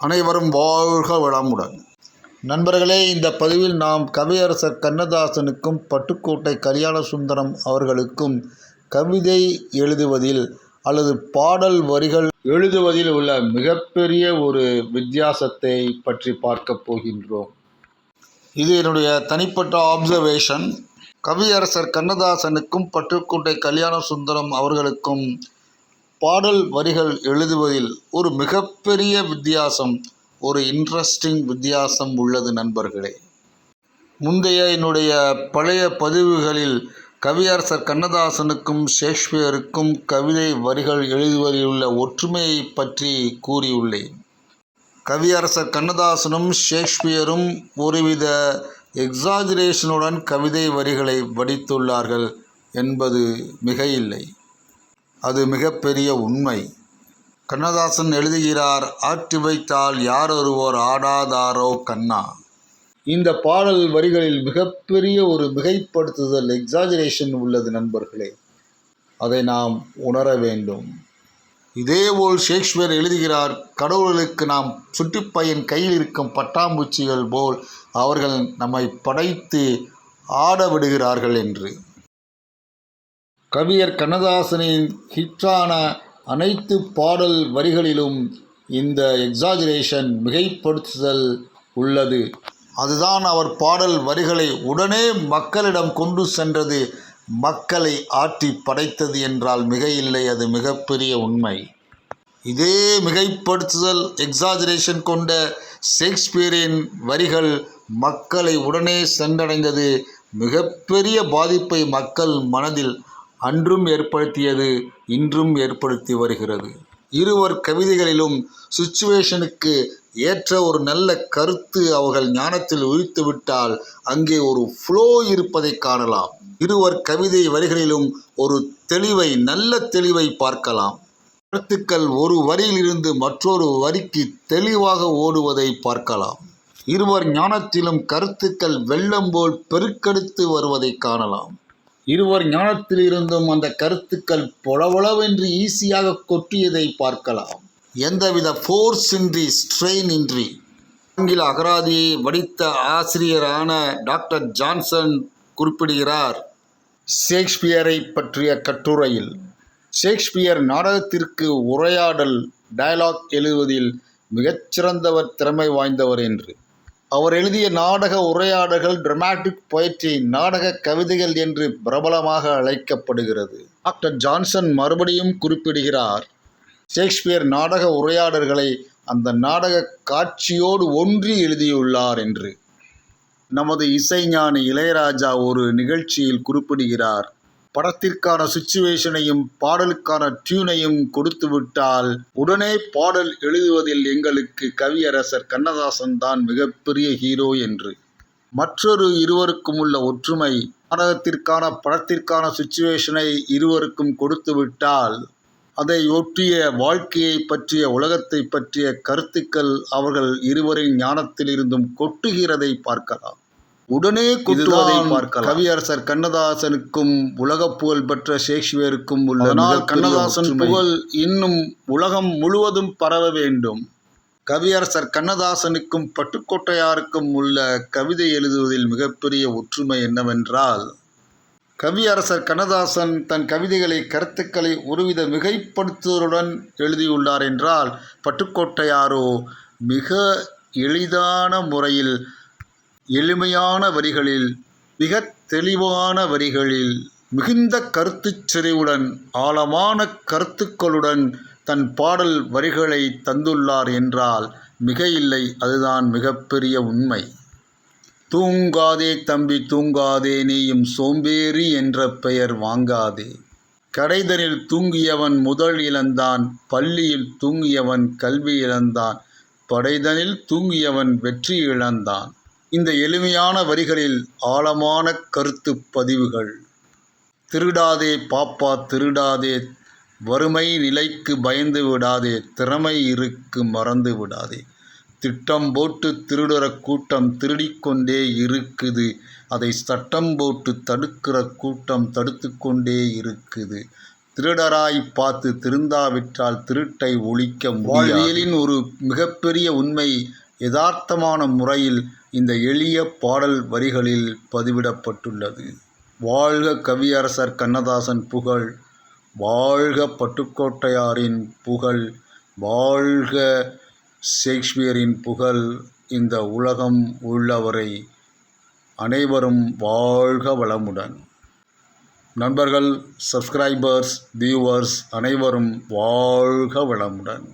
அனைவரும் வாழ்க வளமுடன். நண்பர்களே இந்த பதிவில் நாம் கவியரசர் கண்ணதாசனுக்கும் பட்டுக்கோட்டை கல்யாண சுந்தரம் அவர்களுக்கும் கவிதை எழுதுவதில் அல்லது பாடல் வரிகள் எழுதுவதில் உள்ள மிகப்பெரிய ஒரு வித்தியாசத்தை பற்றி பார்க்க போகின்றோம். இது என்னுடைய தனிப்பட்ட ஆப்சர்வேஷன் கவியரசர் கண்ணதாசனுக்கும் பட்டுக்கோட்டை கல்யாண சுந்தரம் அவர்களுக்கும் பாடல் வரிகள் எழுதுவதில் ஒரு மிகப்பெரிய வித்தியாசம் ஒரு இன்ட்ரெஸ்டிங் வித்தியாசம் உள்ளது நண்பர்களே. முந்தைய என்னுடைய பழைய பதிவுகளில் கவியரசர் கண்ணதாசனுக்கும் ஷேக்ஸ்பியருக்கும் கவிதை வரிகள் எழுதுவதில் உள்ள ஒற்றுமையை பற்றி கூறியுள்ளேன். கவியரசர் கண்ணதாசனும் ஷேக்ஸ்பியரும் ஒருவித எக்ஸாஜிரேஷனுடன் கவிதை வரிகளை வடித்துள்ளார்கள் என்பது மிகையில்லை. அது மிகப்பெரிய உண்மை. கண்ணதாசன் எழுதுகிறார் ஆற்றி வைத்தால் யார் ஒருவர் ஆடாதாரோ கண்ணா? இந்த பாடல் வரிகளில் மிகப்பெரிய ஒரு மிகைப்படுத்துதல் எக்ஸாஜரேஷன் உள்ளது நண்பர்களே. அதை நாம் உணர வேண்டும். இதேபோல் ஷேக்ஸ்பியர் எழுதுகிறார் கடவுளுக்கு நாம் சுட்டிப்பையன் கையில் இருக்கும் பட்டாம்பூச்சிகள் போல் அவர்கள் நம்மை படைத்து ஆட விடுகிறார்கள் என்று. கவியர் கண்ணதாசனின் ஹிட்டான அனைத்து பாடல் வரிகளிலும் இந்த எக்ஸாஜரேஷன் மிகைப்படுத்துதல் உள்ளது. அதுதான் அவர் பாடல் வரிகளை உடனே மக்களிடம் கொண்டு சென்றது மக்களை ஆற்றி படைத்தது என்றால் மிகையில்லை அது மிகப்பெரிய உண்மை. இதே மிகைப்படுத்துதல் எக்ஸாஜரேஷன் கொண்ட ஷேக்ஸ்பியரின் வரிகள் மக்களை உடனே சென்றடைந்தது. மிகப்பெரிய பாதிப்பை மக்கள் மனதில் அன்றும் ஏற்படுத்தியது இன்றும் ஏற்படுத்தி வருகிறது. இருவர் கவிதைகளிலும் சுச்சுவேஷனுக்கு ஏற்ற ஒரு நல்ல கருத்து அவர்கள் ஞானத்தில் உயிர்த்து விட்டால் அங்கே ஒரு ஃப்ளோ இருப்பதை காணலாம். இருவர் கவிதை வரிகளிலும் ஒரு தெளிவை நல்ல தெளிவை பார்க்கலாம். கருத்துக்கள் ஒரு வரியிலிருந்து மற்றொரு வரிக்கு தெளிவாக ஓடுவதை பார்க்கலாம். இருவர் ஞானத்திலும் கருத்துக்கள் வெள்ளம் போல் பெருக்கெடுத்து வருவதை காணலாம். இருவர் ஞானத்திலிருந்தும் அந்த கருத்துக்கள் பொளவளவென்று ஈஸியாக கொட்டியதை பார்க்கலாம். எந்தவித ஃபோர்ஸ் இன்றி ஸ்ட்ரெயின் இன்றி. ஆங்கில அகராதியை வடித்த ஆசிரியரான டாக்டர் ஜான்சன் குறிப்பிடுகிறார். ஷேக்ஸ்பியரை பற்றிய கட்டுரையில் ஷேக்ஸ்பியர் நாடகத்திற்கு உரையாடல் டயலாக் எழுதுவதில் மிகச்சிறந்தவர் திறமை வாய்ந்தவர் என்று. அவர் எழுதிய நாடக உரையாடல்கள் டிராமாட்டிக் பொயட்ரி நாடக கவிதைகள் என்று பிரபலமாக அழைக்கப்படுகிறது. டாக்டர் ஜான்சன் மறுபடியும் குறிப்பிடுகிறார் ஷேக்ஸ்பியர் நாடக உரையாடல்களை அந்த நாடக காட்சியோடு ஒன்றி எழுதியுள்ளார் என்று. நமது இசைஞானி இளையராஜா ஒரு நிகழ்ச்சியில் குறிப்பிடுகிறார் படத்திற்கான சுச்சுவேஷனையும் பாடலுக்கான டியூனையும் கொடுத்து விட்டால் உடனே பாடல் எழுதுவதில் எங்களுக்கு கவியரசர் கண்ணதாசன் தான் மிகப்பெரிய ஹீரோ என்று. மற்றொரு இருவருக்கும் உள்ள ஒற்றுமை நாடகத்திற்கான படத்திற்கான சுச்சுவேஷனை இருவருக்கும் கொடுத்து விட்டால் அதை ஒட்டிய வாழ்க்கையை பற்றிய உலகத்தை பற்றிய கருத்துக்கள் அவர்கள் இருவரின் ஞானத்திலிருந்தும் கொட்டுகிறதை பார்க்கலாம். உடனே கொட்டுவதை பார்க்கலாம். கவியரசர் கண்ணதாசனுக்கும் உலக புகழ் பெற்ற ஷேக்ஸ்பியருக்கும் உள்ள கண்ணதாசன் புகழ் இன்னும் உலகம் முழுவதும் பரவ வேண்டும். கவியரசர் கண்ணதாசனுக்கும் பட்டுக்கோட்டையாருக்கும் உள்ள கவிதை எழுதுவதில் மிகப்பெரிய ஒற்றுமை என்னவென்றால் கவியரசர் கண்ணதாசன் தன் கவிதைகளை கருத்துக்களை ஒருவித மிகைப்படுத்துவதுடன் எழுதியுள்ளார் என்றால் பட்டுக்கோட்டையாரோ மிக எளிதான முறையில் எளிமையான வரிகளில் மிக தெளிவான வரிகளில் மிகுந்த கருத்துச் செறிவுடன் ஆழமான கருத்துக்களுடன் தன் பாடல் வரிகளை தந்துள்ளார் என்றால் மிக இல்லை அதுதான் மிகப்பெரிய உண்மை. தூங்காதே தம்பி தூங்காதே நீயும் சோம்பேறி என்ற பெயர் வாங்காதே. கடைதனில் தூங்கியவன் முதல் இழந்தான் பள்ளியில் தூங்கியவன் கல்வி இழந்தான் படைதனில் தூங்கியவன் வெற்றி இழந்தான். இந்த எளிமையான வரிகளில் ஆழமான கருத்து பதிவுகள். திருடாதே பாப்பா திருடாதே. வறுமை நிலைக்கு பயந்து விடாதே. திறமை இருக்கு மறந்து விடாதே. திட்டம் போட்டு திருடுற கூட்டம் திருடிக்கொண்டே இருக்குது. அதை சட்டம் போட்டு தடுக்கிற கூட்டம் தடுத்து கொண்டே இருக்குது. திருடராய் பார்த்து திருந்தாவிட்டால் திருட்டை ஒழிக்க வாழ்வியலின் ஒரு மிகப்பெரிய உண்மை யதார்த்தமான முறையில் இந்த எளிய பாடல் வரிகளில் பதிவிடப்பட்டுள்ளது. வாழ்க கவியரசர் கண்ணதாசன் புகழ் வாழ்க பட்டுக்கோட்டையாரின் புகழ் வாழ்க ஷேக்ஸ்பியரின் புகழ் இந்த உலகம் உள்ளவரை அனைவரும் வாழ்க வளமுடன். நண்பர்கள் சப்ஸ்கிரைபர்ஸ் வியூவர்ஸ் அனைவரும் வாழ்க வளமுடன்.